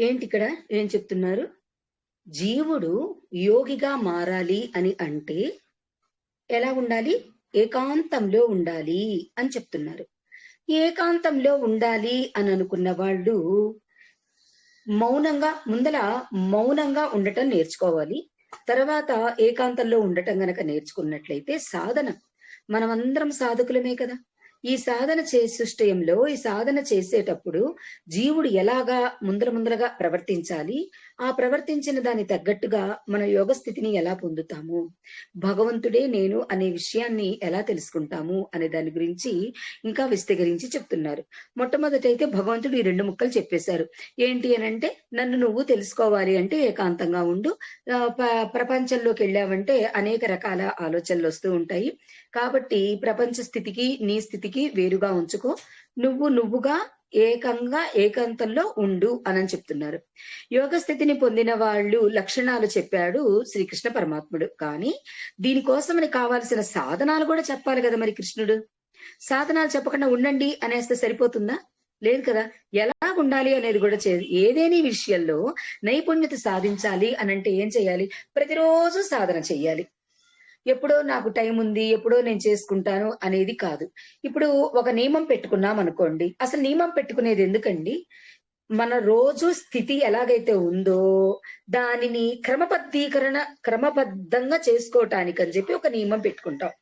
ఏంటి ఇక్కడ ఏం చెప్తున్నారు? జీవుడు యోగిగా మారాలి అని అంటే ఎలా ఉండాలి? ఏకాంతంలో ఉండాలి అని చెప్తున్నారు. ఏకాంతంలో ఉండాలి అని అనుకున్న వాళ్ళు మౌనంగా ముందల మౌనంగా ఉండటం నేర్చుకోవాలి. తర్వాత ఏకాంతంలో ఉండటం గనక నేర్చుకున్నట్లయితే సాధన. మనమందరం సాధకులమే కదా. ఈ సాధన చేసేటంలో ఈ సాధన చేసేటప్పుడు జీవుడు ఎలాగా ముందర ముందరగా ప్రవర్తించాలి? ఆ ప్రవర్తించిన దాని తగ్గట్టుగా మన యోగ స్థితిని ఎలా పొందుతాము? భగవంతుడే నేను అనే విషయాన్ని ఎలా తెలుసుకుంటాము అనే దాని గురించి ఇంకా విస్తరించి చెప్తున్నారు. మొట్టమొదటైతే భగవంతుడు ఈ రెండు ముక్కలు చెప్పేశారు. ఏంటి అని అంటే నన్ను నువ్వు తెలుసుకోవాలి అంటే ఏకాంతంగా ఉండు. ప- ప్రపంచంలోకి వెళ్ళావంటే అనేక రకాల ఆలోచనలు వస్తూ ఉంటాయి. కాబట్టి ప్రపంచ స్థితికి నీ స్థితికి వేరుగా ఉంచుకో. నువ్వు నువ్వుగా ఏకంగా ఏకాంతంలో ఉండు అని చెప్తున్నారు. యోగ స్థితిని పొందిన వాళ్ళు లక్షణాలు చెప్పాడు శ్రీకృష్ణ పరమాత్ముడు. కానీ దీనికోసమని కావాల్సిన సాధనాలు కూడా చెప్పాలి కదా మరి కృష్ణుడు. సాధనాలు చెప్పకుండా ఉండండి అనేస్తే సరిపోతుందా? లేదు కదా. ఎలా ఉండాలి అనేది కూడా చే ఏదేని విషయంలో నైపుణ్యత సాధించాలి అనంటే ఏం చేయాలి? ప్రతిరోజు సాధన చేయాలి. ఎప్పుడో నాకు టైం ఉంది ఎప్పుడో నేను చేసుకుంటాను అనేది కాదు. ఇప్పుడు ఒక నియమం పెట్టుకున్నాం అనుకోండి. అసలు నియమం పెట్టుకునేది ఎందుకండి? మన రోజు స్థితి ఎలాగైతే ఉందో దానిని క్రమబద్ధీకరణ క్రమబద్ధంగా చేసుకోవటానికి అని చెప్పి ఒక నియమం పెట్టుకుంటాం.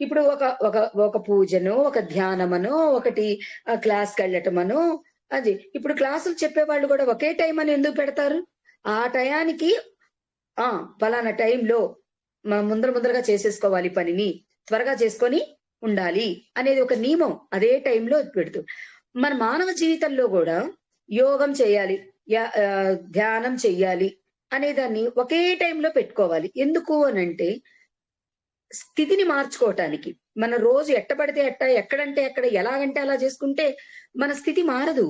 ఇప్పుడు ఒక ఒక ఒక పూజను ఒక ధ్యానమనో ఒకటి ఆ, క్లాస్కి వెళ్ళటమనో అది. ఇప్పుడు క్లాసులు చెప్పేవాళ్ళు కూడా ఒకే టైం అని ఎందుకు పెడతారు? ఆ టయానికి ఆ ఫలానా టైంలో ముందర ముందరగా చేసేసుకోవాలి పనిని త్వరగా చేసుకొని ఉండాలి అనేది ఒక నియమం అదే టైంలో పెడుతూ. మన మానవ జీవితంలో కూడా యోగం చేయాలి ధ్యానం చెయ్యాలి అనే దాన్ని ఒకే టైంలో పెట్టుకోవాలి. ఎందుకు అనంటే స్థితిని మార్చుకోవటానికి. మన రోజు ఎట్టబడితే ఎట్ట ఎక్కడంటే ఎక్కడ ఎలాగంటే అలా చేసుకుంటే మన స్థితి మారదు.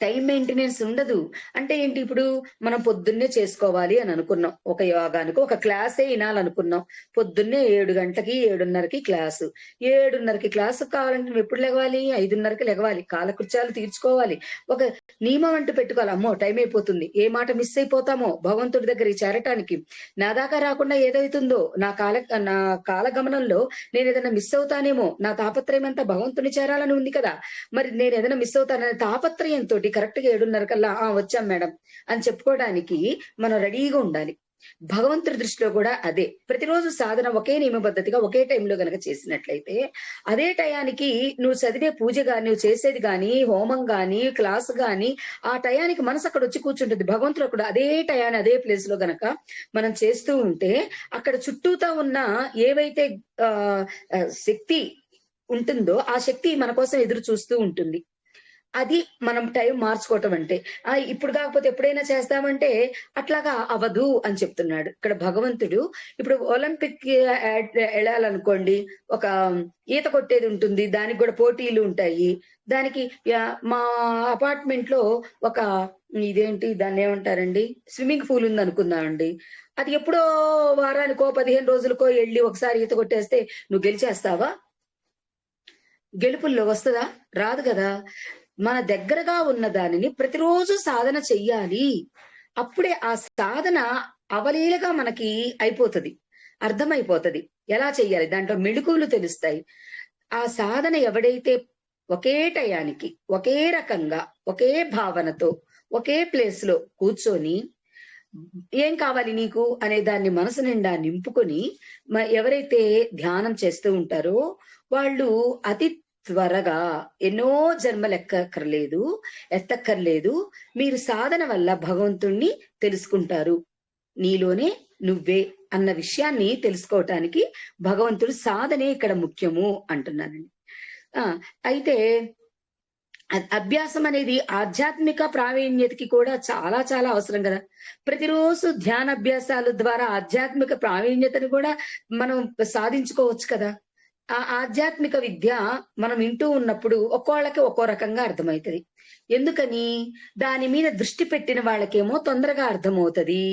టైం మెయింటెనెన్స్ ఉండదు. అంటే ఏంటి ఇప్పుడు మనం పొద్దున్నే చేసుకోవాలి అని అనుకున్నాం. ఒక యోగానికి ఒక క్లాసే వినాలనుకున్నాం. పొద్దున్నే ఏడు గంటలకి ఏడున్నరకి క్లాసు. ఏడున్నరకి క్లాసు కావాలంటే నువ్వు ఎప్పుడు లెగవాలి ఐదున్నరకి లెగవాలి కాలకృత్యాలు తీర్చుకోవాలి. ఒక నియమం అంటూ పెట్టుకోవాలి. అమ్మో టైం అయిపోతుంది. ఏ మాట మిస్ అయిపోతామో భగవంతుడి దగ్గరికి చేరటానికి. నా దాకా రాకుండా ఏదైతుందో నా కాల నా కాలగమనంలో నేను ఏదైనా మిస్ అవుతానేమో నా తాపత్రయం అంతా భగవంతుని చేరాలని ఉంది కదా. మరి నేను ఏదైనా మిస్ అవుతాననే తాపత్రయంతో కరెక్ట్గా ఏడున్నర కల్లా ఆ వచ్చాం మేడం అని చెప్పుకోవడానికి మనం రెడీగా ఉండాలి. భగవంతుడి దృష్టిలో కూడా అదే. ప్రతిరోజు సాధన ఒకే నియమబద్ధతిగా ఒకే టైంలో గనక చేసినట్లయితే అదే టయానికి నువ్వు చదివే పూజ గాని నువ్వు చేసేది గాని హోమం గాని క్లాస్ గాని ఆ టయానికి మనసు అక్కడ వచ్చి కూర్చుంటుంది. భగవంతుడు కూడా అదే టయాన్ని అదే ప్లేస్లో గనక మనం చేస్తూ ఉంటే అక్కడ చుట్టూతా ఉన్న ఏవైతే ఆ ఆ, శక్తి ఉంటుందో ఆ శక్తి మన కోసం ఎదురు చూస్తూ ఉంటుంది. అది మనం టైం మార్చుకోవటం అంటే ఆ ఇప్పుడు కాకపోతే ఎప్పుడైనా చేస్తామంటే అట్లాగా అవదు అని చెప్తున్నాడు. ఇక్కడ భగవంతుడు ఇప్పుడు ఒలింపిక్ వెళ్ళాలనుకోండి ఒక ఈత కొట్టేది ఉంటుంది దానికి కూడా పోటీలు ఉంటాయి. దానికి మా అపార్ట్మెంట్లో ఒక ఇదేంటి దాన్ని ఏమంటారండి స్విమ్మింగ్ పూల్ ఉంది అనుకుందామండి అది ఎప్పుడో వారానికో పదిహేను రోజులకో వెళ్ళి ఒకసారి ఈత కొట్టేస్తే నువ్వు గెలిచేస్తావా? గెలుపుల్లో వస్తుందా? రాదు కదా. మన దగ్గరగా ఉన్న దానిని ప్రతిరోజు సాధన చెయ్యాలి. అప్పుడే ఆ సాధన అవలీలగా మనకి అయిపోతది. అర్థమైపోతుంది. ఎలా చెయ్యాలి? దాంట్లో మెళుకువలు తెలుస్తాయి. ఆ సాధన ఎవడైతే ఒకే టయానికి ఒకే రకంగా ఒకే భావనతో ఒకే ప్లేస్లో కూర్చొని ఏం కావాలి నీకు? అనే దాన్ని మనసు నిండా నింపుకొని ఎవరైతే ధ్యానం చేస్తూ ఉంటారో వాళ్ళు అతి త్వరగా ఎన్నో జన్మలు ఎత్తక్కర్లేదు. మీరు సాధన వల్ల భగవంతుణ్ణి తెలుసుకుంటారు. నీలోనే నువ్వే అన్న విషయాన్ని తెలుసుకోవటానికి భగవంతుడు సాధనే ఇక్కడ ముఖ్యము అంటున్నానండి. ఆ అయితే అభ్యాసం అనేది ఆధ్యాత్మిక ప్రావీణ్యతకి కూడా చాలా చాలా అవసరం కదా. ప్రతిరోజు ధ్యాన అభ్యాసాల ద్వారా ఆధ్యాత్మిక ప్రావీణ్యతను కూడా మనం సాధించుకోవచ్చు కదా. ఆ ఆధ్యాత్మిక విద్య మనం వింటూ ఉన్నప్పుడు ఒక్కోళ్ళకి ఒక్కో రకంగా అర్థమవుతుంది. ఎందుకని? దాని మీద దృష్టి పెట్టిన వాళ్ళకేమో తొందరగా అర్థమవుతది.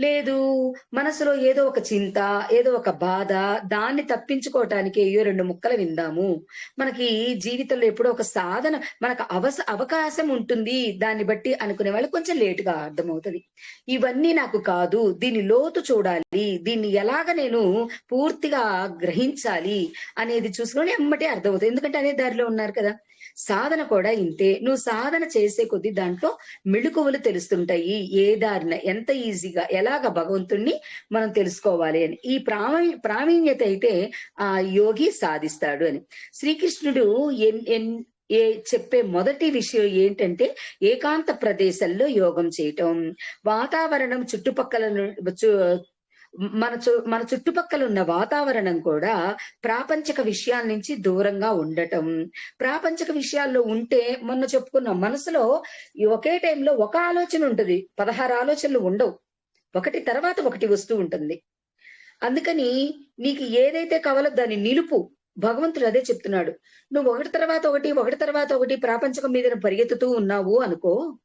లేదు మనసులో ఏదో ఒక చింత ఏదో ఒక బాధ దాన్ని తప్పించుకోవటానికి అయ్యో రెండు ముక్కలు విందాము. మనకి జీవితంలో ఎప్పుడో ఒక సాధన మనకు అవస అవకాశం ఉంటుంది. దాన్ని బట్టి అనుకునే వాళ్ళు కొంచెం లేటుగా అర్థమవుతది. ఇవన్నీ నాకు కాదు దీని లోతు చూడాలి దీన్ని ఎలాగ నేను పూర్తిగా గ్రహించాలి అనేది చూసుకొని ఎమ్మటే అర్థమవుతుంది. ఎందుకంటే అదే దారిలో ఉన్నారు కదా. సాధన కూడా ఇంతే. నువ్వు సాధన చేసే కొద్దీ దాంట్లో మెళుకువలు తెలుస్తుంటాయి. ఏ దారిన ఎంత ఈజీగా ఎలాగ భగవంతుణ్ణి మనం తెలుసుకోవాలి అని. ఈ ప్రావీ ప్రావీణ్యత అయితే ఆ యోగి సాధిస్తాడు అని. శ్రీకృష్ణుడు ఎన్ ఎన్ ఏ చెప్పే మొదటి విషయం ఏంటంటే ఏకాంత ప్రదేశంలో యోగం చేయటం. వాతావరణం చుట్టుపక్కల మన చు మన చుట్టుపక్కల ఉన్న వాతావరణం కూడా ప్రాపంచక విషయాల నుంచి దూరంగా ఉండటం. ప్రాపంచక విషయాల్లో ఉంటే మొన్న చెప్పుకున్న మనసులో ఒకే టైంలో ఒక ఆలోచన ఉంటుంది. పదహారు ఆలోచనలు ఉండవు. ఒకటి తర్వాత ఒకటి వస్తూ ఉంటుంది. అందుకని నీకు ఏదైతే కావాలో దాన్ని నిలుపు. భగవంతుడు అదే చెప్తున్నాడు. నువ్వు ఒకటి తర్వాత ఒకటి ఒకటి తర్వాత ఒకటి ప్రాపంచకం మీద పరిగెత్తుతూ ఉన్నావు అనుకో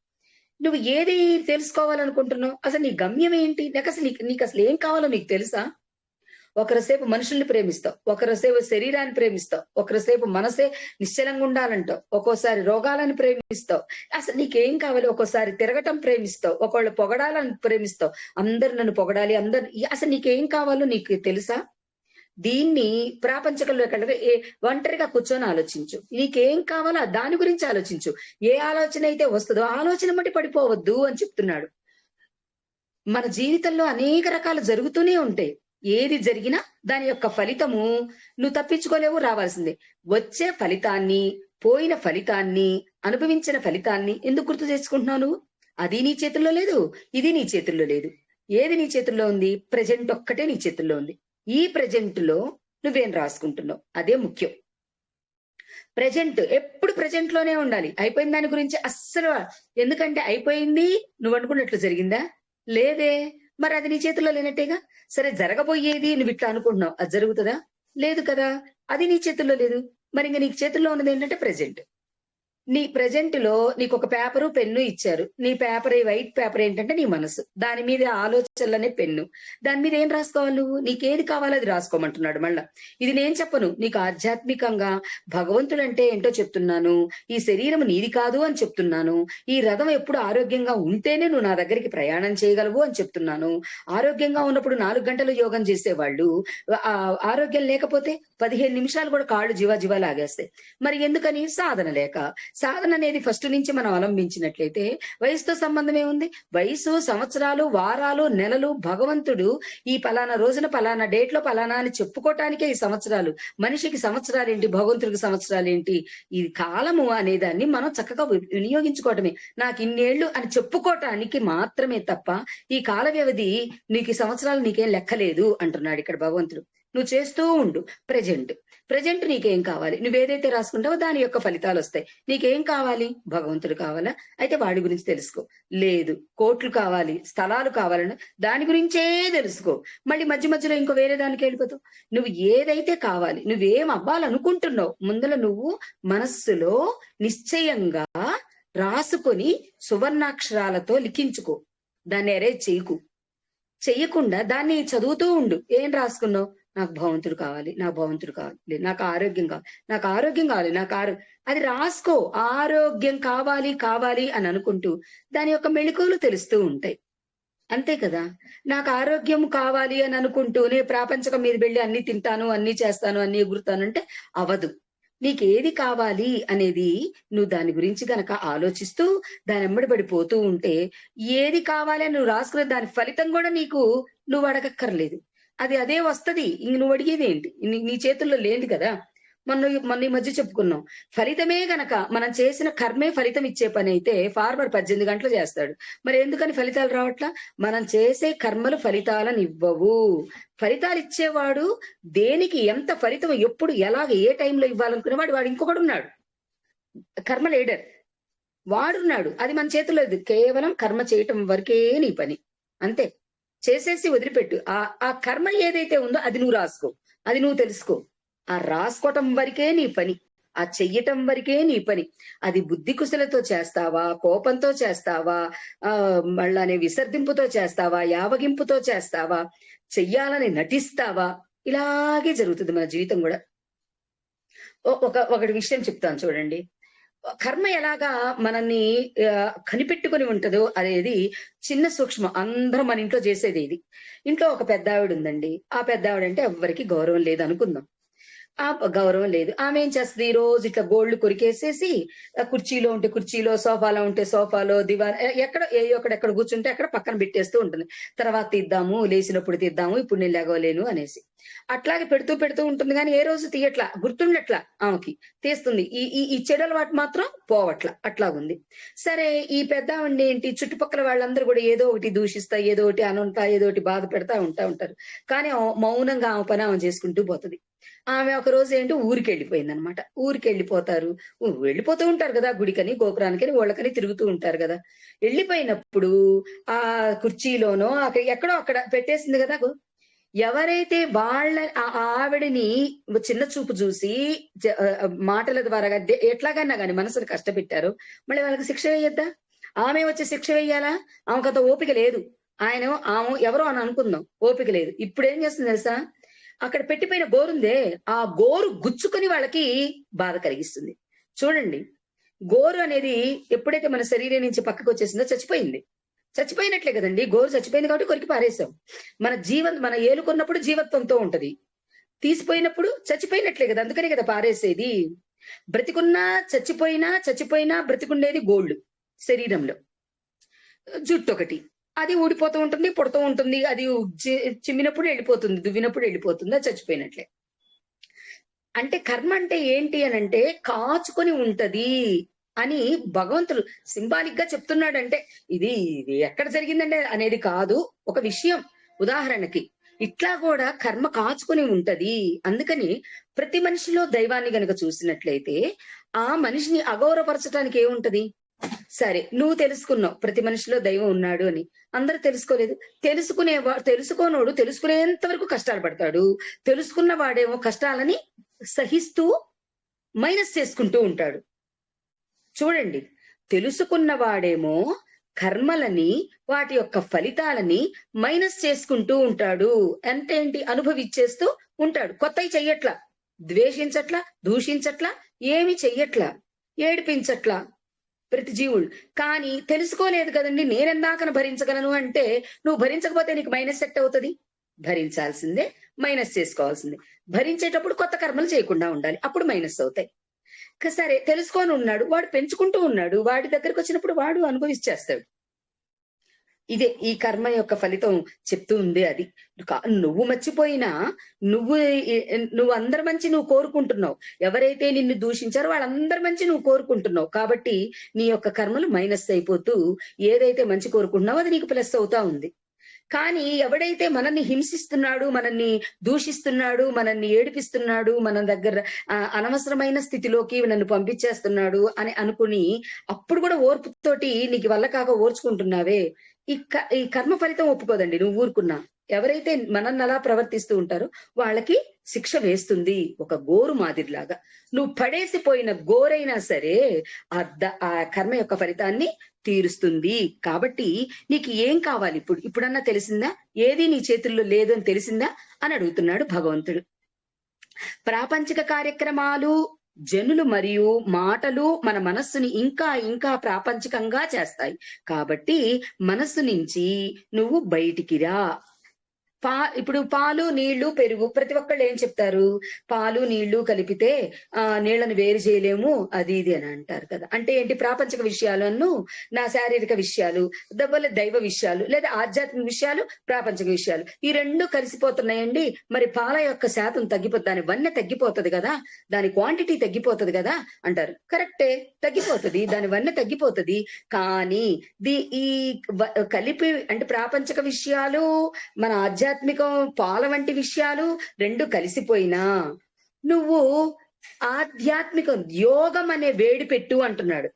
నువ్వు ఏది తెలుసుకోవాలనుకుంటున్నావు? అసలు నీ గమ్యం ఏంటి? నాకు అసలు నీకు నీకు అసలు ఏం కావాలో నీకు తెలుసా? ఒకరిసేపు మనుషుల్ని ప్రేమిస్తావు. ఒకరిసేపు శరీరాన్ని ప్రేమిస్తావు. ఒకరిసేపు మనసే నిశ్చలంగా ఉండాలంటావు. ఒక్కోసారి రోగాలను ప్రేమిస్తావు. అసలు నీకేం కావాలి? ఒక్కోసారి తిరగటం ప్రేమిస్తావు. ఒకళ్ళు పొగడాలని ప్రేమిస్తావు. అందరు నన్ను పొగడాలి. అందరు అసలు నీకేం కావాలో నీకు తెలుసా? దీన్ని ప్రాపంచకంలో ఎక్కడ ఏ ఒంటరిగా కూర్చొని ఆలోచించు. నీకేం కావాలో దాని గురించి ఆలోచించు. ఏ ఆలోచన అయితే వస్తుందో ఆలోచన మట్టి పడిపోవద్దు అని చెప్తున్నాడు. మన జీవితంలో అనేక రకాలు జరుగుతూనే ఉంటాయి. ఏది జరిగినా దాని యొక్క ఫలితము నువ్వు తప్పించుకోలేవు రావాల్సిందే. వచ్చే ఫలితాన్ని పోయిన ఫలితాన్ని అనుభవించిన ఫలితాన్ని ఎందుకు గుర్తు చేసుకుంటున్నావు నువ్వు? అది నీ చేతుల్లో లేదు ఇది నీ చేతుల్లో లేదు. ఏది నీ చేతుల్లో ఉంది? ప్రజెంట్ ఒక్కటే నీ చేతుల్లో ఉంది. ఈ ప్రజెంట్లో నువ్వేం రాసుకుంటున్నావు? అదే ముఖ్యం. ప్రజెంట్ ఎప్పుడు ప్రజెంట్లోనే ఉండాలి. అయిపోయిన దాని గురించి అస్సలు ఎందుకంటే అయిపోయింది నువ్వు అనుకున్నట్లు జరిగిందా? లేదే. మరి అది నీ చేతిలో లేనట్టేగా? సరే జరగబోయేది నువ్వు ఇట్లా అనుకుంటున్నావు. అది జరుగుతుందా? లేదు కదా. అది నీ చేతుల్లో లేదు. మరి ఇంకా నీకు చేతుల్లో ఉన్నది ఏంటంటే ప్రజెంట్ నీ ప్రజెంట్లో నీకు ఒక పేపరు పెన్ను ఇచ్చారు. నీ పేపర్ వైట్ పేపర్ ఏంటంటే నీ మనసు. దాని మీద ఆలోచనలనే పెన్ను దాని మీద ఏం రాసుకోవాలి నువ్వు? నీకేది కావాలో అది రాసుకోమంటున్నాడు మళ్ళా. ఇది నేను చెప్పను. నీకు ఆధ్యాత్మికంగా భగవంతుడు అంటే ఏంటో చెప్తున్నాను. ఈ శరీరం నీది కాదు అని చెప్తున్నాను. ఈ రథం ఎప్పుడు ఆరోగ్యంగా ఉంటేనే నువ్వు నా దగ్గరికి ప్రయాణం చేయగలవు అని చెప్తున్నాను. ఆరోగ్యంగా ఉన్నప్పుడు నాలుగు గంటలు యోగం చేసేవాళ్ళు. ఆ ఆరోగ్యం లేకపోతే పదిహేను నిమిషాలు కూడా కాళ్ళు జీవా జీవా లాగేస్తాయి. మరి ఎందుకని? సాధన లేక. సాధన అనేది ఫస్ట్ నుంచి మనం అవలంబించినట్లయితే వయసుతో సంబంధం ఏముంది? వయసు సంవత్సరాలు వారాలు నెలలు భగవంతుడు ఈ పలానా రోజున పలానా డేట్లో పలానా అని చెప్పుకోవటానికే ఈ సంవత్సరాలు. మనిషికి సంవత్సరాలు ఏంటి భగవంతుడికి సంవత్సరాలు ఏంటి ఇది కాలము అనేదాన్ని మనం చక్కగా వినియోగించుకోవటమే. నాకు ఇన్నేళ్ళు అని చెప్పుకోవటానికి మాత్రమే తప్ప ఈ కాల వ్యవధి నీకు సంవత్సరాలు నీకేం లెక్కలేదు అంటున్నాడు ఇక్కడ భగవంతుడు. నువ్వు చేస్తూ ఉండు. ప్రజెంట్. ప్రజెంట్ నీకేం కావాలి? నువ్వేదైతే రాసుకుంటావో దాని యొక్క ఫలితాలు వస్తాయి. నీకేం కావాలి? భగవంతుడు కావాలా? అయితే వాడి గురించి తెలుసుకో. లేదు కోట్లు కావాలి స్థలాలు కావాలన్నా దాని గురించే తెలుసుకో. మళ్ళీ మధ్య మధ్యలో ఇంకో వేరే దానికి వెళ్ళిపోతావు. నువ్వు ఏదైతే కావాలి నువ్వేం అవ్వాలనుకుంటున్నావు ముందర నువ్వు మనస్సులో నిశ్చయంగా రాసుకొని సువర్ణాక్షరాలతో లిఖించుకో. దాన్ని అరేంజ్ చేయకు. చెయ్యకుండా దాన్ని చదువుతూ ఉండు. ఏం రాసుకున్నావు? నాకు భగవంతుడు కావాలి నాకు భగవంతుడు కావాలి నాకు ఆరోగ్యం కావాలి నాకు ఆరోగ్యం కావాలి నాకు ఆరో అది రాసుకో ఆరోగ్యం కావాలి కావాలి అని అనుకుంటూ దాని యొక్క మెళుకువలు తెలుస్తూ ఉంటాయి. అంతే కదా? నాకు ఆరోగ్యం కావాలి అని అనుకుంటూనే ప్రాపంచకం మీద వెళ్ళి అన్ని తింటాను అన్ని చేస్తాను అన్ని ఎగురుతాను అంటే అవదు. నీకు ఏది కావాలి అనేది నువ్వు దాని గురించి గనక ఆలోచిస్తూ దాని ఎమ్మడి పడిపోతూ ఉంటే ఏది కావాలి అని నువ్వు రాసుకునే దాని ఫలితం కూడా నీకు నువ్వు అడగక్కర్లేదు. అది అదే వస్తది. ఇంక నువ్వు అడిగేది ఏంటి? నీ- చేతుల్లో లేదు కదా. మొన్న మొన్న ఈ మధ్య చెప్పుకున్నాం. ఫలితమే గనక మనం చేసిన కర్మే ఫలితం ఇచ్చే పని అయితే ఫార్మర్ పద్దెనిమిది గంటలు చేస్తాడు. మరి ఎందుకని ఫలితాలు రావట్లా? మనం చేసే కర్మలు ఫలితాలను ఇవ్వవు. ఫలితాలు ఇచ్చేవాడు దేనికి ఎంత ఫలితం ఎప్పుడు ఎలాగ ఏ టైంలో ఇవ్వాలనుకునేవాడు వాడు? ఇంకొకడు ఉన్నాడు. కర్మ లీడర్. వాడున్నాడు. అది మన చేతిలో లేదు. కేవలం కర్మ చేయటం వరకే నీ పని. అంతే. చేసేసి వదిలిపెట్టు. ఆ ఆ కర్మ ఏదైతే ఉందో అది నువ్వు రాసుకో. అది నువ్వు తెలుసుకో. ఆ రాసుకోవటం వరకే నీ పని. ఆ చెయ్యటం వరకే నీ పని. అది బుద్ధి కుశలతో చేస్తావా? కోపంతో చేస్తావా? ఆ మళ్ళానే విసర్జింపుతో చేస్తావా? యావగింపుతో చేస్తావా? చెయ్యాలని నటిస్తావా? ఇలాగే జరుగుతుంది మన జీవితం కూడా. ఒక ఒకటి విషయం చెప్తాను చూడండి. కర్మ ఎలాగా మనల్ని కనిపెట్టుకుని ఉంటుందో అనేది చిన్న సూక్ష్మం. అందరం మన ఇంట్లో చేసేది ఇది. ఇంట్లో ఒక పెద్ద ఆవిడ ఉందండి ఆ పెద్ద ఆవిడ అంటే ఎవ్వరికి గౌరవం లేదు అనుకుందాం ఆ గౌరవం లేదు. ఆమె ఏం చేస్తుంది? ఈ రోజు ఇట్లా గోల్డ్ కొరికేసేసి కుర్చీలో ఉంటే కుర్చీలో సోఫాలో ఉంటే సోఫాలో దివాన్ ఎక్కడ ఏ ఒక్కడ ఎక్కడ కూర్చుంటే అక్కడ పక్కన పెట్టేస్తూ ఉంటుంది. తర్వాత తీద్దాము లేచినప్పుడు తీద్దాము ఇప్పుడు నేను లేగలేను అనేసి. అట్లాగే పెడుతూ పెడుతూ ఉంటుంది కానీ ఏ రోజు తీయట్లా? గుర్తుండట్లా ఆమెకి? తీస్తుంది. ఈ ఈ ఈ చెడు అలవాటు మాత్రం పోవట్లా. అట్లాగుంది. సరే ఈ పెద్ద ఏంటి? చుట్టుపక్కల వాళ్ళందరూ కూడా ఏదో ఒకటి దూషిస్తా ఏదో ఒకటి అనుంటా ఏదో ఒకటి బాధ పెడతా ఉంటా ఉంటారు. కానీ మౌనంగా ఆమె పని ఆమె చేసుకుంటూ పోతుంది. ఆమె ఒక రోజు ఏంటో ఊరికి వెళ్ళిపోయింది అనమాట ఊరికి వెళ్ళిపోతారు. వెళ్ళిపోతూ ఉంటారు కదా గుడికని గోపురానికని వాళ్ళకని తిరుగుతూ ఉంటారు కదా. వెళ్ళిపోయినప్పుడు ఆ కుర్చీలోనో అక్కడ ఎక్కడో అక్కడ పెట్టేసింది కదా ఎవరైతే వాళ్ళ ఆ ఆవిడని చిన్న చూపు చూసి మాటల ద్వారా ఎట్లాగన్నా ఎట్లాగైనా కానీ మనసును కష్టపెట్టారు. మళ్ళీ వాళ్ళకి శిక్ష వేయొద్దా? ఆమె వచ్చి శిక్ష వేయాలా? ఆమెకు అంత ఓపిక లేదు. ఆయన ఆమె ఎవరో అని అనుకుందాం. ఓపిక లేదు. ఇప్పుడు ఏం చేస్తుంది తెలుసా? అక్కడ పెట్టిపోయిన గోరుందే ఆ గోరు గుచ్చుకొని వాళ్ళకి బాధ కలిగిస్తుంది. చూడండి గోరు అనేది ఎప్పుడైతే మన శరీరం నుంచి పక్కకు వచ్చేసిందో చచ్చిపోయింది. చచ్చిపోయినట్లే కదండి గోరు చచ్చిపోయింది కాబట్టి కొరికి పారేసాం మన జీవం మన ఏలుకున్నప్పుడు జీవత్వంతో ఉంటది. తీసిపోయినప్పుడు చచ్చిపోయినట్లే కదా అందుకనే కదా పారేసేది. బ్రతికున్నా చచ్చిపోయినా చచ్చిపోయినా బ్రతికుండేది గోళ్ళు శరీరంలో. జుట్టు ఒకటి అది ఊడిపోతూ ఉంటుంది పుడుతూ ఉంటుంది. అది చిమ్మినప్పుడు వెళ్ళిపోతుంది దువ్వినప్పుడు వెళ్ళిపోతుంది అది చచ్చిపోయినట్లే. అంటే కర్మ అంటే ఏంటి అని అంటే కాచుకొని ఉంటది అని భగవంతుడు సింబాలిక్గా చెప్తున్నాడు అంటే ఇది ఇది ఎక్కడ జరిగిందంటే అనేది కాదు. ఒక విషయం ఉదాహరణకి ఇట్లా కూడా కర్మ కాచుకొని ఉంటది. అందుకని ప్రతి మనిషిలో దైవాన్ని గనక చూసినట్లయితే ఆ మనిషిని అగౌరవపరచడానికి ఏముంటది? సరే నువ్వు తెలుసుకున్నావు ప్రతి మనిషిలో దైవం ఉన్నాడు అని. అందరూ తెలుసుకోలేదు. తెలుసుకునే తెలుసుకోనోడు తెలుసుకునేంత వరకు కష్టాలు పడతాడు. తెలుసుకున్న వాడేమో కష్టాలని సహిస్తూ మైనస్ చేసుకుంటూ ఉంటాడు. చూడండి తెలుసుకున్న వాడేమో కర్మలని వాటి యొక్క ఫలితాలని మైనస్ చేసుకుంటూ ఉంటాడు. అంటే ఏంటి అనుభవిచ్చేస్తూ ఉంటాడు. కొత్తవి చెయ్యట్లా ద్వేషించట్లా దూషించట్లా ఏమి చెయ్యట్లా ఏడిపించట్లా. ప్రతి జీవుడు కానీ తెలుసుకోలేదు కదండి నేనెందాకన భరించగలను అంటే నువ్వు భరించకపోతే నీకు మైనస్ సెట్ అవుతుంది? భరించాల్సిందే మైనస్ చేసుకోవాల్సిందే. భరించేటప్పుడు కొత్త కర్మలు చేయకుండా ఉండాలి అప్పుడు మైనస్ అవుతాయి. సరే తెలుసుకొని ఉన్నాడు వాడు పెంచుకుంటూ ఉన్నాడు వాడి దగ్గరకు వచ్చినప్పుడు వాడు అనుభవించేస్తాడు. ఇదే ఈ కర్మ యొక్క ఫలితం చెప్తూ ఉంది అది. నువ్వు మర్చిపోయినా నువ్వు నువ్వు అందరి మంచి నువ్వు కోరుకుంటున్నావు. ఎవరైతే నిన్ను దూషించారో వాళ్ళందరి మంచి నువ్వు కోరుకుంటున్నావు. కాబట్టి నీ యొక్క కర్మలు మైనస్ అయిపోతూ ఏదైతే మంచి కోరుకుంటున్నావో అది నీకు ప్లస్ అవుతా ఉంది. కానీ ఎవడైతే మనల్ని హింసిస్తున్నాడు మనల్ని దూషిస్తున్నాడు మనల్ని ఏడిపిస్తున్నాడు మన దగ్గర ఆ, అనవసరమైన స్థితిలోకి నన్ను పంపించేస్తున్నాడు అని అనుకుని అప్పుడు కూడా ఓర్పుతోటి నీకు వల్ల కాక ఓర్చుకుంటున్నావే. ఈ క- ఈ కర్మ ఫలితం ఒప్పుకోదండి. నువ్వు ఊరుకున్నా. ఎవరైతే మనల్ని అలా ప్రవర్తిస్తూ ఉంటారో వాళ్ళకి శిక్ష వేస్తుంది. ఒక గోరు మాదిరిలాగా. నువ్వు పడేసిపోయిన గోరైనా సరే ఆ ఆ కర్మ యొక్క ఫలితాన్ని తీరుస్తుంది. కాబట్టి నీకు ఏం కావాలి ఇప్పుడు? ఇప్పుడన్నా తెలిసిందా? ఏది నీ చేతుల్లో లేదు అని తెలిసిందా? అని అడుగుతున్నాడు భగవంతుడు. ప్రాపంచిక కార్యక్రమాలు జనులు మరియు మాటలు మన మనస్సుని ఇంకా ఇంకా ప్రాపంచికంగా చేస్తాయి. కాబట్టి మనస్సు నుంచి నువ్వు బయటికి రా. పా ఇప్పుడు పాలు నీళ్ళు పెరుగు ప్రతి ఒక్కళ్ళు ఏం చెప్తారు? పాలు నీళ్ళు కలిపితే ఆ నీళ్ళను వేరు చేయలేము అది ఇది అని అంటారు కదా. అంటే ఏంటి? ప్రాపంచిక విషయాలను నా శారీరక విషయాలు దెబ్బల దైవ విషయాలు లేదా ఆధ్యాత్మిక విషయాలు ప్రాపంచిక విషయాలు. ఈ రెండు కలిసిపోతున్నాయండి. మరి పాల యొక్క శాతం తగ్గిపోతుంది దాని వన్నె తగ్గిపోతుంది కదా. దాని క్వాంటిటీ తగ్గిపోతుంది కదా అంటారు. కరెక్టే. తగ్గిపోతుంది. దాని వన్నె తగ్గిపోతుంది. కానీ ది ఈ కలిపి అంటే ప్రాపంచిక విషయాలు మన ఆధ్యాత్మిక పాల వంటి విషయాలు రెండు కలిసిపోయినా నువ్వు ఆధ్యాత్మికం యోగం అనే వేడి పెట్టు అంటున్నాడు.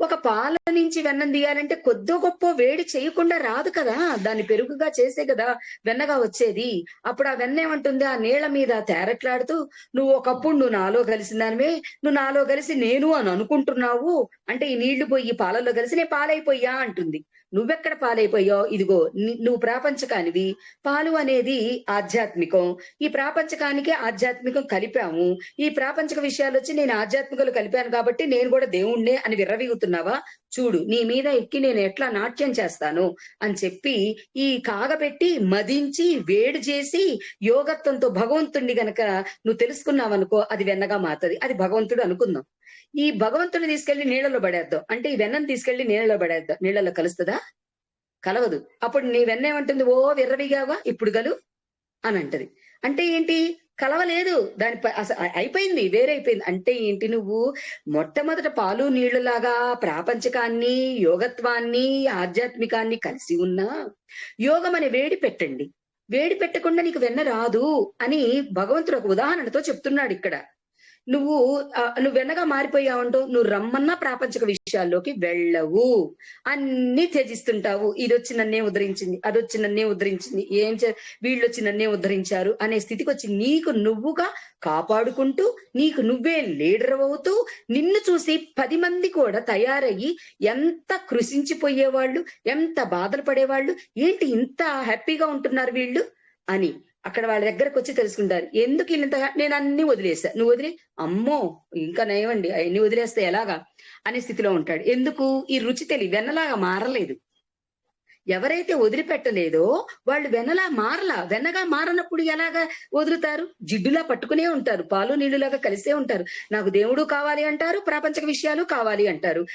ఒక పాల నుంచి వెన్నం తీయాలంటే కొద్దో గొప్ప వేడి చేయకుండా రాదు కదా. దాన్ని పెరుగుగా చేసే కదా వెన్నగా వచ్చేది. అప్పుడు ఆ వెన్న ఏమంటుంది? ఆ నీళ్ళ మీద తేరట్లాడుతూ నువ్వు ఒకప్పుడు నువ్వు నాలో కలిసిన దానివే నువ్వు నాలో కలిసి నేను అని అనుకుంటున్నావు. అంటే ఈ నీళ్ళు పోయి పాలల్లో కలిసి నేను పాలైపోయా అంటుంది. నువ్వెక్కడ పాలైపోయో ఇదిగో నువ్వు ప్రాపంచకానివి. పాలు అనేది ఆధ్యాత్మికం. ఈ ప్రాపంచకానికి ఆధ్యాత్మికం కలిపాము. ఈ ప్రాపంచక విషయాలు వచ్చి నేను ఆధ్యాత్మికలు కలిపాను కాబట్టి నేను కూడా దేవుణ్ణే అని విర్రవీగుతున్నావా? చూడు నీ మీద ఎక్కి నేను ఎట్లా నాట్యం చేస్తాను? అని చెప్పి ఈ కాగబెట్టి మదించి వేడి చేసి యోగత్వంతో భగవంతుణ్ణి గనక నువ్వు తెలుసుకున్నావనుకో అది వెన్నగా మారుతుంది. అది భగవంతుడు అనుకుందాం. ఈ భగవంతుని తీసుకెళ్ళి నీళ్ళలో పడేద్దాం. అంటే ఈ వెన్నను తీసుకెళ్ళి నీళ్ళలో పడేద్దాం. నీళ్ళలో కలుస్తుందా? కలవదు. అప్పుడు నీ వెన్న ఏమంటుంది? ఓ విర్రవిగావా? ఇప్పుడు గలు అని అంటది. అంటే ఏంటి? కలవలేదు. దాని అస- అయిపోయింది. వేరైపోయింది అంటే ఏంటి నువ్వు? మొట్టమొదట పాలు నీళ్ళులాగా ప్రాపంచకాన్ని యోగత్వాన్ని ఆధ్యాత్మికాన్ని కలిసి ఉన్నా యోగం అనే వేడి పెట్టండి. వేడి పెట్టకుండా నీకు వెన్న రాదు అని భగవంతుడు ఒక ఉదాహరణతో చెప్తున్నాడు ఇక్కడ. నువ్వు నువ్వు వెనగా మారిపోయావంటో నువ్వు రమ్మన్నా ప్రాపంచక విషయాల్లోకి వెళ్ళవు. అన్ని త్యజిస్తుంటావు. ఇది వచ్చి నన్నే ఉద్ధరించింది అది వచ్చి నన్నే ఉద్ధరించింది ఏం చే వీళ్ళు వచ్చి నన్నే ఉద్ధరించారు అనే స్థితికి వచ్చి నీకు నువ్వుగా కాపాడుకుంటూ నీకు నువ్వే లీడర్ అవుతూ నిన్ను చూసి పది మంది కూడా తయారయ్యి ఎంత కృషించిపోయేవాళ్ళు ఎంత బాధలు పడేవాళ్ళు ఏంటి ఇంత హ్యాపీగా ఉంటున్నారు వీళ్ళు అని అక్కడ వాళ్ళ దగ్గరకు వచ్చి తెలుసుకుంటారు. ఎందుకు ఇంత నేను అన్ని వదిలేసా. నువ్వు వదిలే. అమ్మో ఇంకా నయమండి. అవన్నీ వదిలేస్తే ఎలాగా? అనే స్థితిలో ఉంటాడు. ఎందుకు? ఈ రుచి తెలి వెన్నలాగా మారలేదు. ఎవరైతే వదిలిపెట్టలేదో వాళ్ళు వెన్నలా మారలా. వెన్నగా మారనప్పుడు ఎలాగా వదులుతారు? జిడ్డులా పట్టుకునే ఉంటారు. పాలు నీళ్ళులాగా కలిసే ఉంటారు. నాకు దేవుడు కావాలి అంటారు ప్రాపంచక విషయాలు కావాలి అంటారు.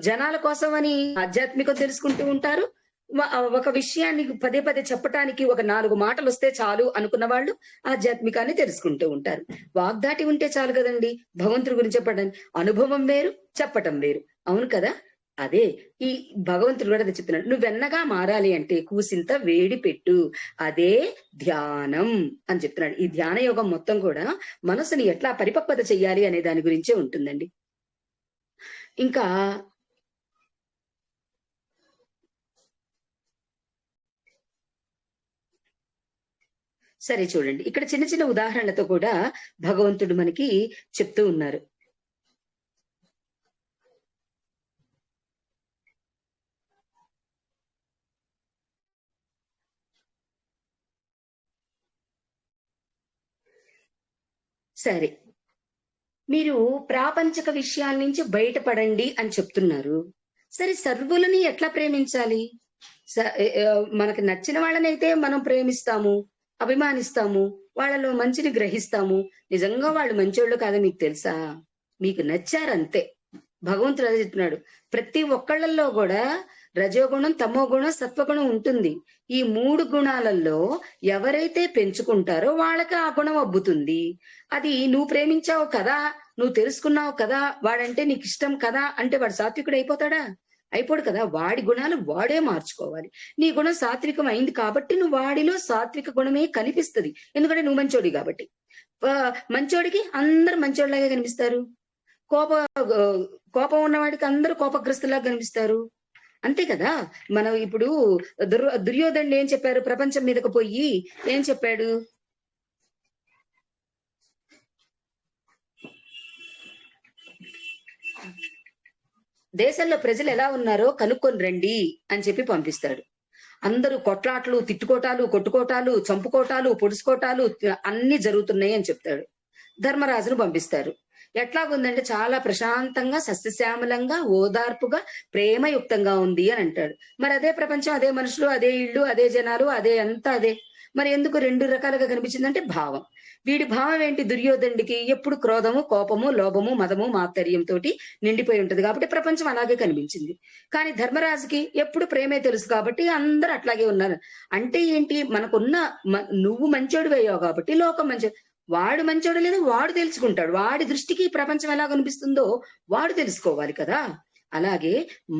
జనాల కోసం అని ఆధ్యాత్మికం తెలుసుకుంటూ ఉంటారు. ఒక విషయాన్ని పదే పదే చెప్పటానికి ఒక నాలుగు మాటలు వస్తే చాలు అనుకున్న వాళ్ళు ఆధ్యాత్మికాన్ని తెలుసుకుంటూ ఉంటారు. వాగ్దాటి ఉంటే చాలు కదండి. భగవంతుడి గురించి చెప్పడానికి అనుభవం వేరు చెప్పటం వేరు. అవును కదా? అదే ఈ భగవంతుడు కూడా అదే చెప్తున్నాడు. నువ్వు వెన్నగా మారాలి అంటే కూసింత వేడి పెట్టు. అదే ధ్యానం అని చెప్తున్నాడు. ఈ ధ్యాన యోగం మొత్తం కూడా మనసుని ఎట్లా పరిపక్వత చెయ్యాలి అనే దాని గురించే ఉంటుందండి. ఇంకా సరే చూడండి. ఇక్కడ చిన్న చిన్న ఉదాహరణలతో కూడా భగవంతుడు మనకి చెప్తూ ఉన్నారు. సరే. మీరు ప్రాపంచక విషయాల నుంచి బయటపడండి అని చెప్తున్నారు. సరే సర్వులని ఎట్లా ప్రేమించాలి? స- మనకు నచ్చిన వాళ్ళనైతే మనం ప్రేమిస్తాము. అభిమానిస్తాము వాళ్ళలో మంచిని గ్రహిస్తాము. నిజంగా వాళ్ళు మంచోళ్ళు కాదా మీకు తెలుసా? మీకు నచ్చారంతే. భగవంతుడు అదే చెప్తున్నాడు. ప్రతి ఒక్కళ్ళల్లో కూడా రజోగుణం తమో గుణం సత్వగుణం ఉంటుంది. ఈ మూడు గుణాలలో ఎవరైతే పెంచుకుంటారో వాళ్ళకి ఆ గుణం అబ్బుతుంది. అది నువ్వు ప్రేమించావు కదా నువ్వు తెలుసుకున్నావు కదా వాడంటే నీకు ఇష్టం కదా అంటే వాడు సాత్వికుడు అయిపోతాడా? అయిపోడు కదా. వాడి గుణాలు వాడే మార్చుకోవాలి. నీ గుణం సాత్వికం అయింది కాబట్టి నువ్వు వాడిలో సాత్విక గుణమే కనిపిస్తుంది. ఎందుకంటే నువ్వు మంచోడి కాబట్టి. మంచోడికి అందరు మంచోడిలాగే కనిపిస్తారు. కోప కోపం ఉన్నవాడికి అందరూ కోపగ్రస్తులాగా కనిపిస్తారు. అంతే కదా. మనం ఇప్పుడు దుర్ దుర్యోధనుడు ఏం చెప్పారు? ప్రపంచం మీదకు పోయి ఏం చెప్పాడు? దేశంలో ప్రజలు ఎలా ఉన్నారో కనుక్కొని రండి అని చెప్పి పంపిస్తాడు. అందరూ కొట్లాట్లు తిట్టుకోటాలు కొట్టుకోటాలు చంపుకోటాలు పొడుచుకోటాలు అన్ని జరుగుతున్నాయి అని చెప్తాడు. ధర్మరాజును పంపిస్తారు. ఎట్లాగుందంటే చాలా ప్రశాంతంగా సస్యశ్యామలంగా ఓదార్పుగా ప్రేమయుక్తంగా ఉంది అని అంటాడు. మరి అదే ప్రపంచం అదే మనుషులు అదే ఇళ్ళు అదే జనాలు అదే అంతా అదే. మరి ఎందుకు రెండు రకాలుగా కనిపించిందంటే భావం. వీడి భావం ఏంటి? దుర్యోధనుడికి ఎప్పుడు క్రోధము కోపము లోభము మదము మాత్తర్యం నిండిపోయి ఉంటది కాబట్టి ప్రపంచం అలాగే కనిపించింది. కానీ ధర్మరాజుకి ఎప్పుడు ప్రేమే తెలుసు కాబట్టి అందరూ అట్లాగే ఉన్నారు. అంటే ఏంటి? మనకున్న మ- నువ్వు మంచోడు అయ్యావు కాబట్టి లోకం మంచి వాడు మంచోడు లేదు వాడు తెలుసుకుంటాడు. వాడి దృష్టికి ప్రపంచం ఎలా కనిపిస్తుందో వాడు తెలుసుకోవాలి కదా. అలాగే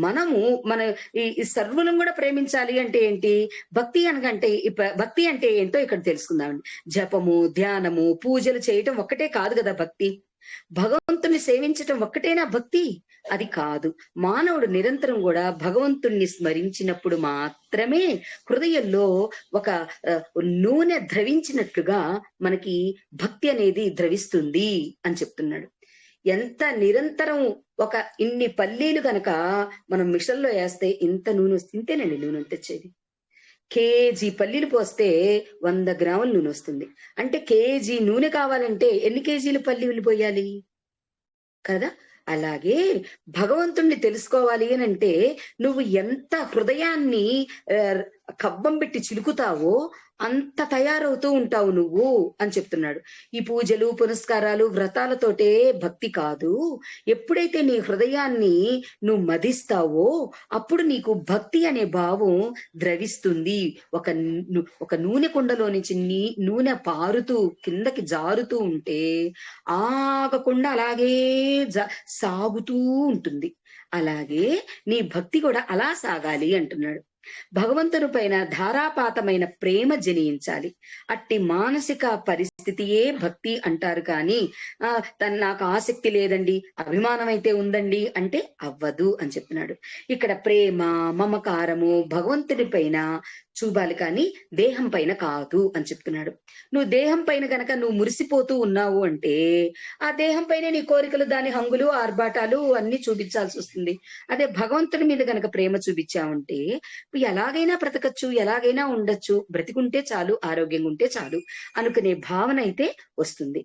మనము మన ఈ సర్వులను కూడా ప్రేమించాలి అంటే ఏంటి? భక్తి అనగంటే భక్తి అంటే ఏంటో ఇక్కడ తెలుసుకుందామండి. జపము ధ్యానము పూజలు చేయటం ఒక్కటే కాదు కదా భక్తి. భగవంతుని సేవించటం ఒక్కటేనా భక్తి? అది కాదు. మానవుడు నిరంతరం కూడా భగవంతుణ్ణి స్మరించినప్పుడు మాత్రమే హృదయంలో ఒక నూనె ద్రవించినట్లుగా మనకి భక్తి అనేది ద్రవిస్తుంది అని చెప్తున్నాడు. ఎంత నిరంతరం ఒక ఇన్ని పల్లీలు గనక మనం మిషన్లో వేస్తే ఇంత నూనె వస్తుంది ఇంతేనండి నూనె తెచ్చేది కేజీ పల్లీలు పోస్తే వంద గ్రాముల నూనె వస్తుంది. అంటే కేజీ నూనె కావాలంటే ఎన్ని కేజీలు పల్లీలు పోయాలి? కదా? అలాగే భగవంతుణ్ణి తెలుసుకోవాలి అని అంటే నువ్వు ఎంత హృదయాన్ని కబ్బం పెట్టి చిలుకుతావో అంత తయారవుతూ ఉంటావు నువ్వు అని చెప్తున్నాడు. ఈ పూజలు పునస్కారాలు వ్రతాలతోటే భక్తి కాదు. ఎప్పుడైతే నీ హృదయాన్ని నువ్వు మదిస్తావో అప్పుడు నీకు భక్తి అనే భావం ద్రవిస్తుంది. ఒక ఒక నూనె కుండలో నుంచి నీ నూనె పారుతూ కిందకి జారుతూ ఉంటే ఆగకుండా అలాగే జ సాగుతూ ఉంటుంది. అలాగే నీ భక్తి కూడా అలా సాగాలి అంటున్నాడు. భగవంతుని పైన ధారాపాతమైన ప్రేమ జనించాలి. అట్టి మానసిక పరిస్థితియే భక్తి అంటారు కానీ ఆ తన నాకు ఆసక్తి లేదండి అభిమానం అయితే ఉందండి అంటే అవ్వదు అని చెప్తున్నాడు. ఇక్కడ ప్రేమ మమకారము భగవంతుని పైన చూపాలి కానీ దేహం పైన కాదు అని చెప్తున్నాడు. నువ్వు దేహం పైన గనక నువ్వు మురిసిపోతూ ఉన్నావు అంటే ఆ దేహం పైన నీ కోరికలు దాని హంగులు ఆర్భాటాలు అన్ని చూపించాల్సి వస్తుంది. అదే భగవంతుడి మీద గనక ప్రేమ చూపించావంటే నువ్వు ఎలాగైనా బ్రతకచ్చు ఎలాగైనా ఉండొచ్చు. బ్రతికుంటే చాలు ఆరోగ్యంగా ఉంటే చాలు అనుకునే భావన అయితే వస్తుంది.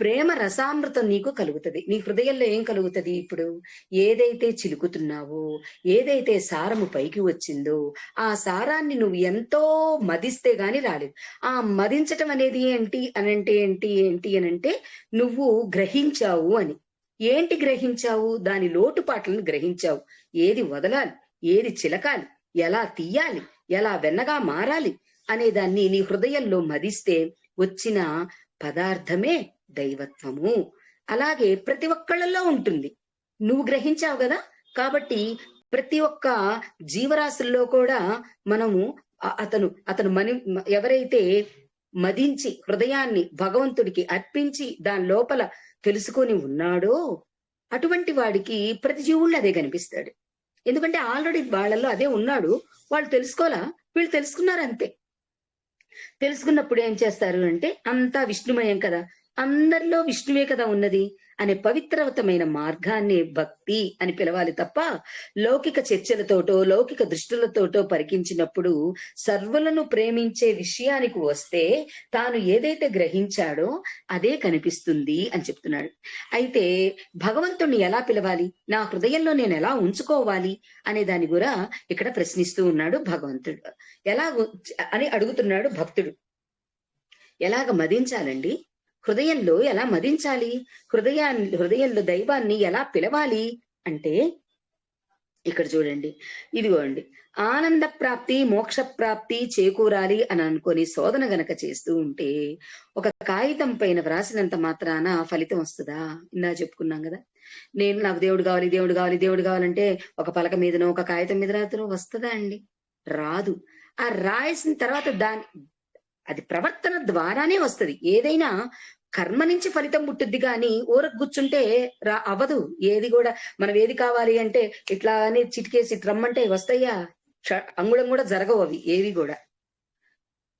ప్రేమ రసామృతం నీకు కలుగుతుంది. నీ హృదయంలో ఏం కలుగుతుంది ఇప్పుడు? ఏదైతే చిలుకుతున్నావో ఏదైతే సారము పైకి వచ్చిందో ఆ సారాన్ని నువ్వు ఎంతో మదిస్తే గాని రాలేదు. ఆ మదించటం అనేది ఏంటి అనంటే ఏంటి ఏంటి అనంటే నువ్వు గ్రహించావు అని. ఏంటి గ్రహించావు? దాని లోటుపాట్లను గ్రహించావు. ఏది వదలాలి? ఏది చిలకాలి? ఎలా తీయాలి? ఎలా వెన్నగా మారాలి? అనే దాన్ని నీ హృదయంలో మదిస్తే వచ్చిన పదార్థమే దైవత్వము. అలాగే ప్రతి ఒక్కళ్ళలో ఉంటుంది. నువ్వు గ్రహించావు కదా? కాబట్టి ప్రతి ఒక్క జీవరాశుల్లో కూడా మనము అతను అతను మని ఎవరైతే మదించి హృదయాన్ని భగవంతుడికి అర్పించి దాని లోపల తెలుసుకొని ఉన్నాడో అటువంటి వాడికి ప్రతి జీవుళ్ళు అదే కనిపిస్తాడు. ఎందుకంటే ఆల్రెడీ వాళ్ళల్లో అదే ఉన్నాడు. వాళ్ళు తెలుసుకోవాలా? వీళ్ళు తెలుసుకున్నారు అంతే. తెలుసుకున్నప్పుడు ఏం చేస్తారు అంటే అంతా విష్ణుమయం కదా. అందరిలో విష్ణువే కదా ఉన్నది అనే పవిత్రవతమైన మార్గాన్ని భక్తి అని పిలవాలి తప్ప లౌకిక చర్చలతోటో లౌకిక దృష్టిలతోటో పరికించినప్పుడు సర్వులను ప్రేమించే విషయానికి వస్తే తాను ఏదైతే గ్రహించాడో అదే కనిపిస్తుంది అని చెప్తున్నాడు. అయితే భగవంతుణ్ణి ఎలా పిలవాలి? నా హృదయంలో నేను ఎలా ఉంచుకోవాలి? అనే దాని కూడా ఇక్కడ ప్రశ్నిస్తూ ఉన్నాడు భగవంతుడు. ఎలా అని అడుగుతున్నాడు భక్తుడు. ఎలాగ మదించాలండి? హృదయంలో ఎలా మదించాలి? హృదయాన్ని హృదయంలో దైవాన్ని ఎలా పిలవాలి? అంటే ఇక్కడ చూడండి. ఇదిగోండి. ఆనంద ప్రాప్తి మోక్ష ప్రాప్తి చేకూరాలి అని అనుకొని శోధన గనక చేస్తూ ఉంటే ఒక కాగితం పైన వ్రాసినంత మాత్రాన ఫలితం వస్తుందా? ఇందా చెప్పుకున్నాం కదా. నేను నాకు దేవుడు కావాలి దేవుడు కావాలి దేవుడు కావాలంటే ఒక పలక మీదనో ఒక కాగితం మీద రాత్రో వస్తుందా అండి? రాదు. ఆ రాసిన తర్వాత దాని అది ప్రవర్తన ద్వారానే వస్తది. ఏదైనా కర్మ నుంచి ఫలితం పుట్టుద్ది కానీ ఊరకు కూర్చుంటే రా అవ్వదు. ఏది కూడా మనం ఏది కావాలి అంటే ఇట్లా అని చిటికేసి రమ్మంటే వస్తాయా? అంగుళం కూడా జరగవు అవి ఏవి కూడా.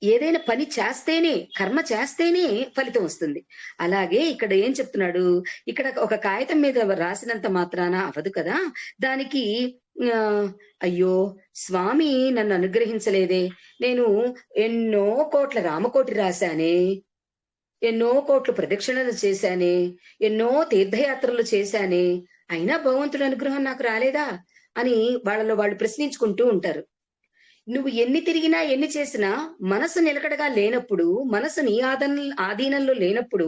ఏదైనా పని చేస్తేనే కర్మ చేస్తేనే ఫలితం వస్తుంది. అలాగే ఇక్కడ ఏం చెప్తున్నాడు? ఇక్కడ ఒక కాగితం మీద రాసినంత మాత్రాన అవ్వదు కదా? దానికి అయ్యో స్వామి నన్ను అనుగ్రహించలేదే. నేను ఎన్నో కోట్ల రామకోటి రాశానే. ఎన్నో కోట్లు ప్రదక్షిణలు చేశానే. ఎన్నో తీర్థయాత్రలు చేశానే. అయినా భగవంతుడి అనుగ్రహం నాకు రాలేదా? అని వాళ్ళలో వాళ్ళు ప్రశ్నించుకుంటూ ఉంటారు. నువ్వు ఎన్ని తిరిగినా ఎన్ని చేసినా మనసు నిలకడగా లేనప్పుడు మనసు నీ ఆదన ఆధీనంలో లేనప్పుడు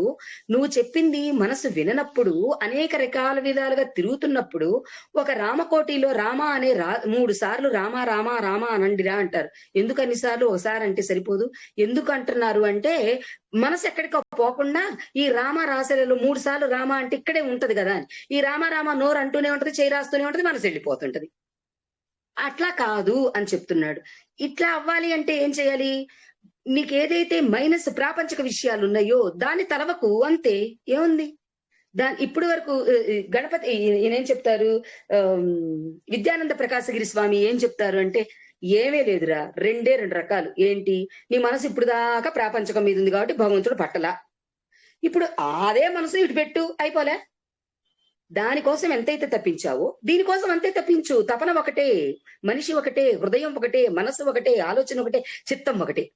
నువ్వు చెప్పింది మనసు విననప్పుడు అనేక రకాల విధాలుగా తిరుగుతున్నప్పుడు ఒక రామకోటిలో రామ అనే రా మూడు సార్లు రామ రామ రామ అనండిరా అంటారు. ఎందుకు అన్నిసార్లు ఒకసారి అంటే సరిపోదు. ఎందుకు అంటున్నారు అంటే మనసు ఎక్కడికో పోకుండా ఈ రామ రాసలలో మూడు సార్లు రామ అంటే ఇక్కడే ఉంటది కదా అని. ఈ రామ రామ నోరు అంటూనే ఉంటది చేయి రాస్తూనే ఉంటది మనసు వెళ్ళిపోతుంటది. అట్లా కాదు అని చెప్తున్నాడు. ఇట్లా అవ్వాలి అంటే ఏం చేయాలి? నీకేదైతే మైనస్ ప్రాపంచిక విషయాలు ఉన్నాయో దాని తలవకు అంతే. ఏముంది? దాని ఇప్పుడు వరకు గణపతి ఈయనేం చెప్తారు? విద్యానంద ప్రకాశగిరి స్వామి ఏం చెప్తారు అంటే ఏమీ లేదురా రెండే రెండు రకాలు. ఏంటి? నీ మనసు ఇప్పుడు దాకా ప్రాపంచకం మీద ఉంది కాబట్టి భగవంతుడు పట్టలా. ఇప్పుడు అదే మనసు ఇటు పెట్టు అయిపోలే. దానికోసం ఎంతైతే తప్పించావో దీనికోసం అంతే తప్పించు. తపన ఒకటే మనిషి ఒకటే హృదయం ఒకటే మనసు ఒకటే ఆలోచన ఒకటే చిత్తం ఒకటే.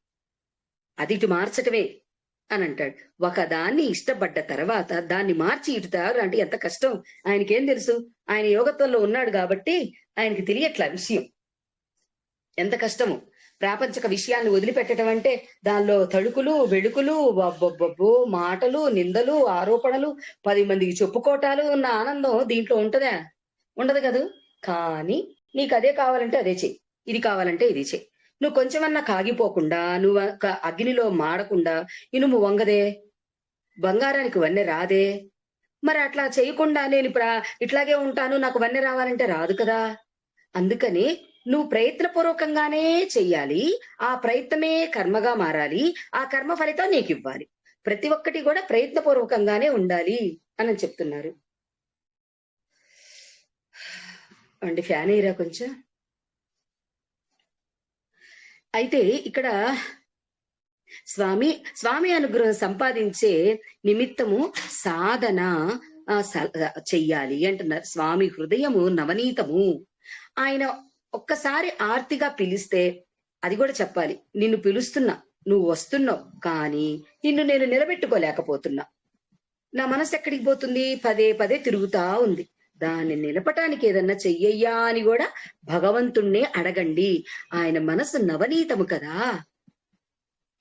అది ఇటు మార్చటమే అని అంటాడు. ఒక దాన్ని ఇష్టపడ్డ తర్వాత దాన్ని మార్చి ఇటుతారు అంటే ఎంత కష్టం. ఆయనకేం తెలుసు? ఆయన యోగత్వంలో ఉన్నాడు కాబట్టి ఆయనకి తెలియట్ల విషయం. ఎంత కష్టము. ప్రాపంచక విషయాన్ని వదిలిపెట్టడం అంటే దానిలో తడుకులు వెడుకులు బొబ్బొబ్బో మాటలు నిందలు ఆరోపణలు పది మందికి చెప్పుకోటాలు ఉన్న ఆనందం దీంట్లో ఉంటదా? ఉండదు కదూ? కానీ నీకు అదే కావాలంటే అదే చెయ్యి. ఇది కావాలంటే ఇది చెయ్యి. నువ్వు కొంచెమన్నా కాగిపోకుండా నువ్వు అగ్నిలో మాడకుండా ఇనుము వంగదే? బంగారానికి వన్నె రాదే? మరి అట్లా చేయకుండా నేను ఇప్పుడు ఇట్లాగే ఉంటాను నాకు వన్నె రావాలంటే రాదు కదా? అందుకని నువ్వు ప్రయత్నపూర్వకంగానే చెయ్యాలి. ఆ ప్రయత్నమే కర్మగా మారాలి. ఆ కర్మ ఫలితం నీకు ఇవ్వాలి. ప్రతి ఒక్కటి కూడా ప్రయత్నపూర్వకంగానే ఉండాలి అని చెప్తున్నారు. అండి ఫ్యాన్ అయ్యరా కొంచెం. అయితే ఇక్కడ స్వామి స్వామి అనుగ్రహం సంపాదించే నిమిత్తము సాధన స- చెయ్యాలి అంటున్నారు. స్వామి హృదయము నవనీతము. ఆయన ఒక్కసారి ఆర్తిగా పిలిస్తే అది కూడా చెప్పాలి. నిన్ను పిలుస్తున్నా నువ్వు వస్తున్నావు కానీ నిన్ను నేను నిలబెట్టుకోలేకపోతున్నా. నా మనసు ఎక్కడికి పోతుంది? పదే పదే తిరుగుతా ఉంది. దాన్ని నిలపటానికి ఏదన్నా చెయ్యయ్యా అని కూడా భగవంతుణ్ణే అడగండి. ఆయన మనసు నవనీతము కదా.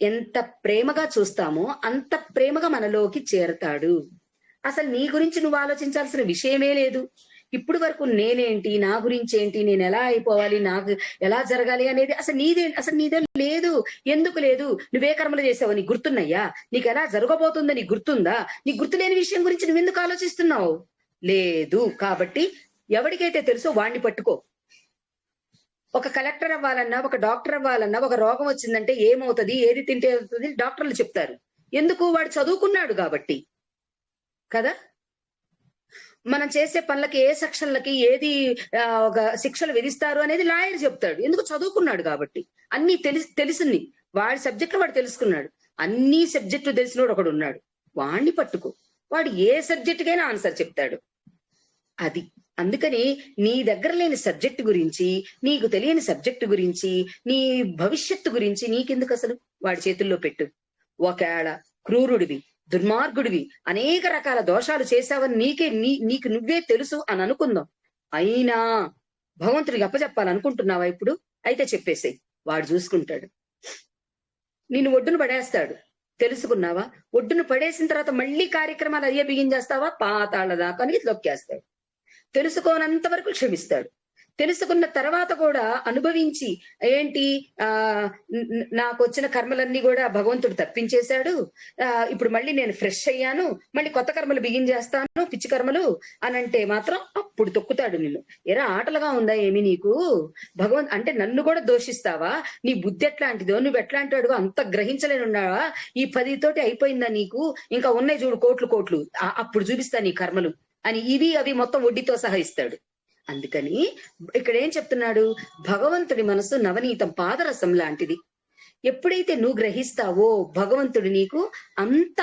ఎంత ప్రేమగా చూస్తామో అంత ప్రేమగా మనలోకి చేరతాడు. అసలు నీ గురించి నువ్వు ఆలోచించాల్సిన విషయమే లేదు. ఇప్పుడు వరకు నేనేంటి నా గురించి ఏంటి నేను ఎలా అయిపోవాలి నాకు ఎలా జరగాలి అనేది అసలు నీదే అసలు నీదే లేదు. ఎందుకు లేదు? నువ్వే కర్మలు చేసావు నీకు గుర్తున్నాయా? నీకు ఎలా జరగబోతుందో నీకు గుర్తుందా? నీకు గుర్తులేని విషయం గురించి నువ్వు ఎందుకు ఆలోచిస్తున్నావు? లేదు. కాబట్టి ఎవరికైతే తెలుసో వాణ్ణి పట్టుకో. ఒక కలెక్టర్ అవ్వాలన్నా ఒక డాక్టర్ అవ్వాలన్నా ఒక రోగం వచ్చిందంటే ఏమవుతుంది ఏది తింటే అవుతుంది డాక్టర్లు చెప్తారు. ఎందుకు? వాడు చదువుకున్నాడు కాబట్టి. కదా? మనం చేసే పనులకి ఏ సెక్షన్లకి ఏది ఒక శిక్షలు విధిస్తారు అనేది లాయర్ చెప్తాడు. ఎందుకు? చదువుకున్నాడు కాబట్టి. అన్ని తెలిసి తెలిసింది వాడి సబ్జెక్టులు వాడు తెలుసుకున్నాడు. అన్ని సబ్జెక్టు తెలిసినోడు ఒకడు ఉన్నాడు. వాణ్ణి పట్టుకో. వాడు ఏ సబ్జెక్టుకైనా ఆన్సర్ చెప్తాడు. అది. అందుకని నీ దగ్గర లేని సబ్జెక్ట్ గురించి నీకు తెలియని సబ్జెక్టు గురించి నీ భవిష్యత్తు గురించి నీకెందుకు అసలు? వాడి చేతుల్లో పెట్టు. ఒకవేళ క్రూరుడివి దుర్మార్గుడివి. అనేక రకాల దోషాలు చేశావని నీకే నీ నీకు నువ్వే తెలుసు అని అనుకుందాం. అయినా భగవంతుడికి అప్పచెప్పాలనుకుంటున్నావా ఇప్పుడు? అయితే చెప్పేసేయ్. వాడు చూసుకుంటాడు. నిన్ను ఒడ్డును పడేస్తాడు. తెలుసుకున్నావా? ఒడ్డును పడేసిన తర్వాత మళ్ళీ కార్యక్రమాలు అయ్యే బిగించేస్తావా పాతాళ దాకానికి లొక్కేస్తాడు. తెలుసుకోనంత వరకు క్షమిస్తాడు. తెలుసుకున్న తర్వాత కూడా అనుభవించి ఏంటి ఆ నాకు వచ్చిన కర్మలన్నీ కూడా భగవంతుడు తప్పించేశాడు. ఆ ఇప్పుడు మళ్ళీ నేను ఫ్రెష్ అయ్యాను. మళ్ళీ కొత్త కర్మలు బిగించేస్తాను పిచ్చి కర్మలు అని అంటే మాత్రం అప్పుడు తొక్కుతాడు నిన్ను. ఎరా ఆటలుగా ఉందా ఏమి నీకు? భగవంత్ అంటే నన్ను కూడా దోషిస్తావా? నీ బుద్ధి ఎట్లాంటిదో నువ్వు ఎట్లాంటి వాడు అంత గ్రహించలేనున్నావా ఈ పది తోటి అయిపోయిందా నీకు? ఇంకా ఉన్నాయి చూడు కోట్లు కోట్లు. అప్పుడు చూపిస్తా నీ కర్మలు అని ఇవి అవి మొత్తం వడ్డీతో సహా ఇస్తాడు. అందుకని ఇక్కడ ఏం చెప్తున్నాడు? భగవంతుడి మనసు నవనీతం పాదరసం లాంటిది. ఎప్పుడైతే నువ్వు గ్రహిస్తావో భగవంతుడు నీకు అంత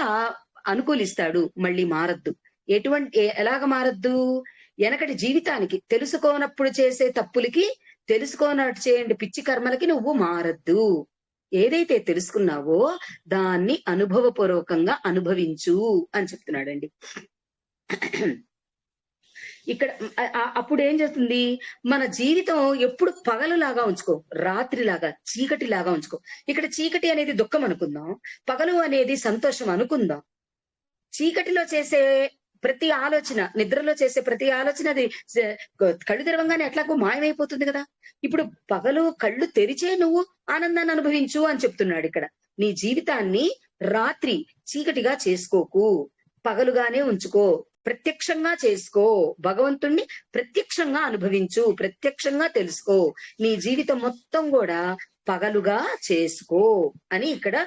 అనుకూలిస్తాడు మళ్ళీ మారద్దు. ఎటువంటి ఎలాగ మారద్దు? వెనకటి జీవితానికి తెలుసుకోనప్పుడు చేసే తప్పులకి తెలుసుకోనట్టు చేయండి పిచ్చి కర్మలకి నువ్వు మారద్దు. ఏదైతే తెలుసుకున్నావో దాన్ని అనుభవపూర్వకంగా అనుభవించు అని చెప్తున్నాడండి. ఇక్కడ అప్పుడు ఏం చేస్తుంది? మన జీవితం ఎప్పుడు పగలులాగా ఉంచుకో రాత్రిలాగా చీకటి లాగా ఉంచుకో. ఇక్కడ చీకటి అనేది దుఃఖం అనుకుందాం పగలు అనేది సంతోషం అనుకుందాం. చీకటిలో చేసే ప్రతి ఆలోచన నిద్రలో చేసే ప్రతి ఆలోచన అది కళ్ళు తెరవంగానే ఎట్లాగో మాయమైపోతుంది కదా. ఇప్పుడు పగలు కళ్ళు తెరిచే నువ్వు ఆనందాన్ని అనుభవించు అని చెప్తున్నాడు ఇక్కడ. నీ జీవితాన్ని రాత్రి చీకటిగా చేసుకోకు పగలుగానే ఉంచుకో. ప్రత్యక్షంగా చేసుకో. భగవంతుణ్ణి ప్రత్యక్షంగా అనుభవించు. ప్రత్యక్షంగా తెలుసుకో. నీ జీవితం మొత్తం కూడా పగలుగా చేసుకో అని ఇక్కడ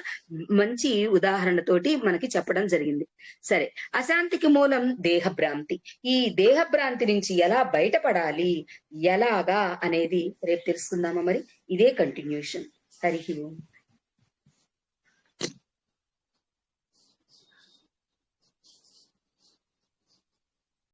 మంచి ఉదాహరణతోటి మనకి చెప్పడం జరిగింది. సరే అశాంతికి మూలం దేహభ్రాంతి. ఈ దేహభ్రాంతి నుంచి ఎలా బయటపడాలి? ఎలాగా అనేది రేపు తెలుసుకుందామా మరి? ఇదే కంటిన్యూషన్ హరి ఓం.